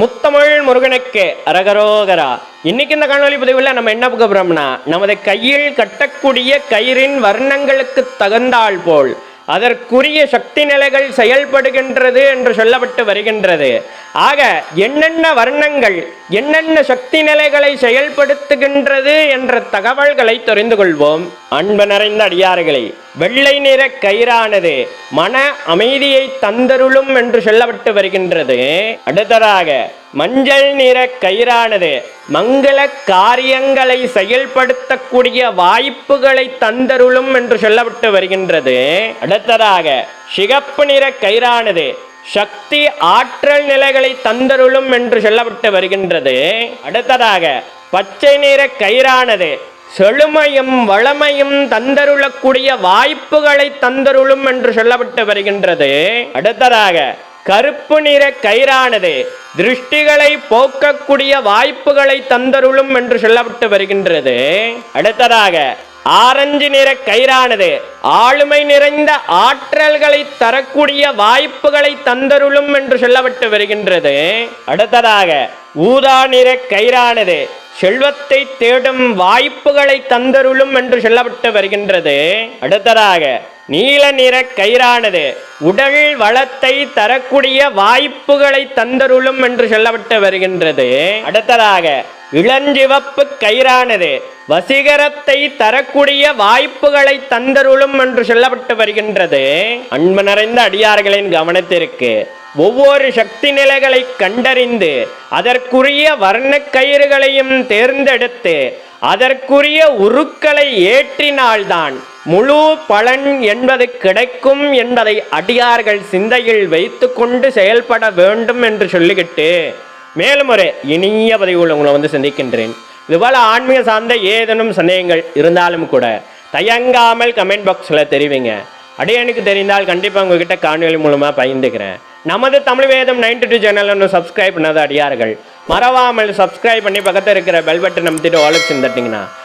முத்தமிழ் முருகனுக்கு அரகரோகரா. இன்னைக்கு இந்த காணொலி பதிவில் நம்ம என்ன பார்க்க போறோம்னா நமது கையில் கட்டக்கூடிய கயிறின் வர்ணங்களுக்கு தகுந்தாள் போல் அதற்குரிய சக்தி நிலைகள் செயல்படுகின்றது என்று சொல்லப்பட்டு வருகின்றது. ஆக என்னென்ன வர்ணங்கள் என்னென்ன சக்தி நிலைகளை செயல்படுத்துகின்றது என்ற தகவல்களை தெரிந்து கொள்வோம். அன்பு நிறைந்த அடியார்களை வெள்ளை நிற கயிறானது மன அமைதியை தந்தருளும் என்று சொல்லப்பட்டு வருகின்றது. அடுத்ததாக மஞ்சள் நிற கயிறானது. மங்கள காரியங்களை செயல்படுத்தக்கூடிய வாய்ப்புகளை தந்தருளும் என்று சொல்லப்பட்டு வருகின்றது. அடுத்ததாக சிகப்பு நிற கயிறானது. சக்தி ஆற்றல் நிலைகளை தந்தருளும் என்று சொல்லப்பட்டு வருகின்றது. அடுத்ததாக பச்சை நிற கயிறானது. செழுமையும் வளமையும் தந்தருளக்கூடிய வாய்ப்புகளை தந்தருளும் என்று சொல்லப்பட்டு வருகின்றது. அடுத்ததாக கருப்பு நிற கயிறானது. திருஷ்டிகளை போக்கக்கூடிய வாய்ப்புகளை தந்தருளும் என்று சொல்லப்பட்டு வருகின்றது. அடுத்ததாக ஆரஞ்சு நிற கயிறானது. ஆளுமை நிறைந்த ஆற்றல்களை தரக்கூடிய வாய்ப்புகளை தந்தருளும் என்று சொல்லப்பட்டு வருகின்றது. அடுத்ததாக ஊதா நிற கயிறானது. செல்வத்தை தேடும் வாய்ப்புகளை தந்தருளும் என்று சொல்லப்பட்டு வருகின்றது. அடுத்ததாக நீல நிற கயிறானது. உடல் வளத்தை தரக்கூடிய வாய்ப்புகளை தந்தருளும் என்று சொல்லப்பட்டு வருகின்றது. அடுத்ததாக இளஞ்சிவப்பு கயிறானது. வசீகரத்தை தரக்கூடிய வாய்ப்புகளை தந்தருளும் என்று சொல்லப்பட்டு வருகின்றது. அன்பு நிறைந்த அடியார்களின் கவனத்திற்கு ஒவ்வொரு சக்தி நிலைகளை கண்டறிந்து அதற்குரிய வர்ண கயிறுகளையும் தேர்ந்தெடுத்து அதற்குரிய உருக்களை ஏற்றினால்தான் முழு பலன் என்பது கிடைக்கும் என்பதை அடியார்கள் சிந்தையில் வைத்துக்கொண்டு செயல்பட வேண்டும் என்று சொல்லிக்கிட்டு மேலும் ஒரு இனிய பதிவுகள் உங்களை வந்து சந்திக்கின்றேன். இதுபோல் ஆன்மீக சார்ந்த ஏதேனும் சந்தேகங்கள் இருந்தாலும் கூட தயங்காமல் கமெண்ட் பாக்ஸில் தெரிவிங்க. அடியனுக்கு தெரிந்தால் கண்டிப்பாக உங்ககிட்ட காணொலி மூலமாக பகிர்ந்துக்கிறேன். நமது Tamil Vedam ninety two channel ஒன்று சப்ஸ்கிரைப் பண்ணாத அடியார்கள் மறவாமல் சப்ஸ்கிரைப் பண்ணி பக்கத்தில் இருக்கிற பெல் பட்டன் நம்பிட்டு ஆலோசனை தட்டிங்கன்னா